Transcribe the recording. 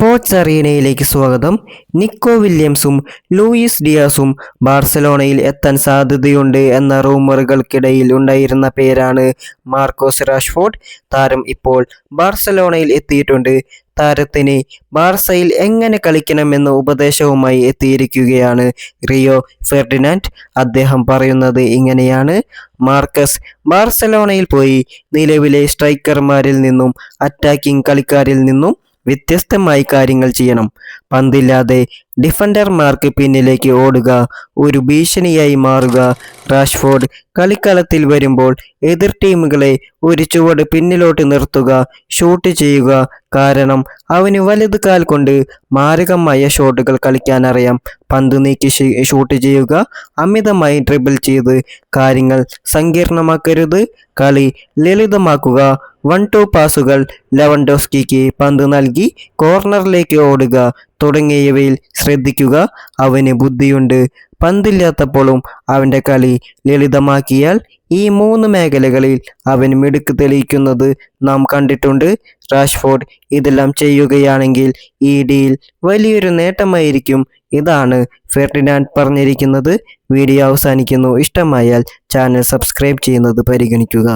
Sports അറീനയിലേക്ക് സ്വാഗതം. നിക്കോ വില്യംസും Luis ഡിയാസും ബാർസലോണയിൽ എത്താൻ സാധ്യതയുണ്ട് എന്ന റൂമറുകൾക്കിടയിൽ ഉണ്ടായിരുന്ന പേരാണ് മാർക്കോസ് റാഷ്ഫോർഡ്. താരം ഇപ്പോൾ ബാർസലോണയിൽ എത്തിയിട്ടുണ്ട്. താരത്തിന് ബാർസയിൽ എങ്ങനെ കളിക്കണമെന്ന ഉപദേശവുമായി എത്തിയിരിക്കുകയാണ് റിയോ ഫെർഡിനാൻഡ്. അദ്ദേഹം പറയുന്നത് ഇങ്ങനെയാണ്. മാർക്കസ് ബാർസലോണയിൽ പോയി നിലവിലെ സ്ട്രൈക്കർമാരിൽ നിന്നും അറ്റാക്കിംഗ് കളിക്കാരിൽ നിന്നും വ്യത്യസ്തമായി കാര്യങ്ങൾ ചെയ്യണം. പന്തില്ലാതെ ഡിഫൻഡർമാർക്ക് പിന്നിലേക്ക് ഓടുക ഒരു ഭീഷണിയായി മാറുക. റാഷ്ഫോർഡ് കളിക്കളത്തിൽ വരുമ്പോൾ എതിർ ടീമുകളെ ഒരു ചുവട് പിന്നിലോട്ട് നിർത്തുക ഷൂട്ട് ചെയ്യുക. കാരണം അവന് വലത് കാൽ കൊണ്ട് മാരകമായ ഷോട്ടുകൾ കളിക്കാനറിയാം പന്ത് നീക്കി ഷൂട്ട് ചെയ്യുക അമിതമായി ട്രിബിൾ ചെയ്ത് കാര്യങ്ങൾ സങ്കീർണമാക്കരുത്. കളി ലളിതമാക്കുക. വൺ ടു പാസുകൾ ലെവൻഡോസ്കിക്ക് പന്ത് നൽകി കോർണറിലേക്ക് ഓടുക തുടങ്ങിയവയിൽ ശ്രദ്ധിക്കുക. അവന് ബുദ്ധിയുണ്ട്. പന്തില്ലാത്തപ്പോഴും അവന്റെ കളി ലളിതമാക്കിയാൽ ഈ മൂന്ന് മേഖലകളിൽ അവൻ മിടുക്ക് തെളിയിക്കുന്നത് നാം കണ്ടിട്ടുണ്ട്. റാഷ്ഫോർഡ് ഇതെല്ലാം ചെയ്യുകയാണെങ്കിൽ ഈ ഡീൽ വലിയൊരു നേട്ടമായിരിക്കും ഇതാണ് ഫെർഡിനാൻഡ് പറഞ്ഞിരിക്കുന്നത്. വീഡിയോ അവസാനിക്കുന്നു. ഇഷ്ടമായാൽ ചാനൽ സബ്സ്ക്രൈബ് ചെയ്യുന്നത് പരിഗണിക്കുക.